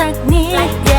สักนิด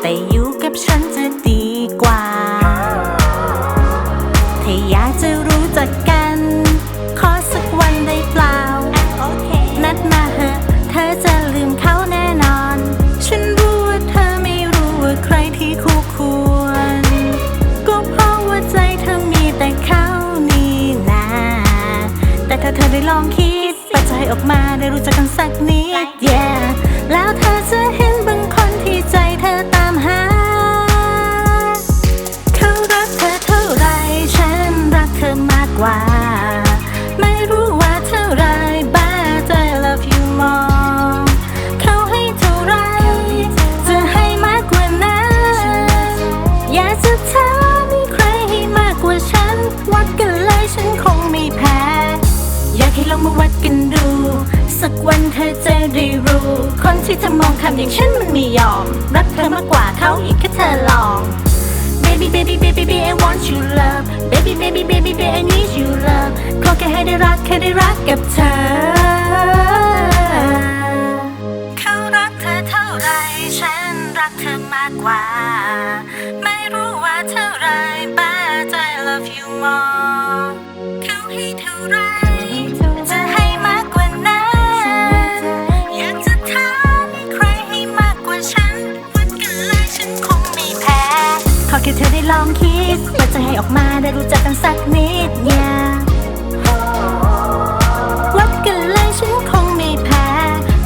แต่อยู่กับฉันจะดีกว่า ถ้าอยากจะรู้จักกัน ขอสักวันได้เปล่า Okay. นัดมาเหอะ เธอจะลืมเขาแน่นอน ฉันรู้ว่าเธอไม่รู้ว่าใครที่คู่ควร ก็เพราะว่าใจเธอมีแต่เขานี่นา แต่ถ้าเธอได้ลองคิดเปิดใจออกมาได้รู้จักกันสักนิด yeah แล้วเธอจะเห็นบางคน ที่เธอมองคำอย่างฉันมันไม่ยอม รักเธอมากกว่าเขาอีกแค่เธอลอง Baby baby baby baby I want you love Baby baby baby baby I need you love ขอแค่ให้ได้รักแค่ได้รักกับเธอ เขารักเธอเท่าไรฉันรักเธอมากกว่า ไม่รู้ว่าเท่าไร but I love you more แค่เธอได้ลองคิดว่าจะให้ออกมาได้รู้จักกันสักนิดนี้วัดกันเลยฉันคงไม่แพ้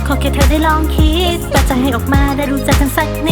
ขอแค่เธอได้ลองคิดว่าจะให้ออกมาได้รู้จักกันสักนิด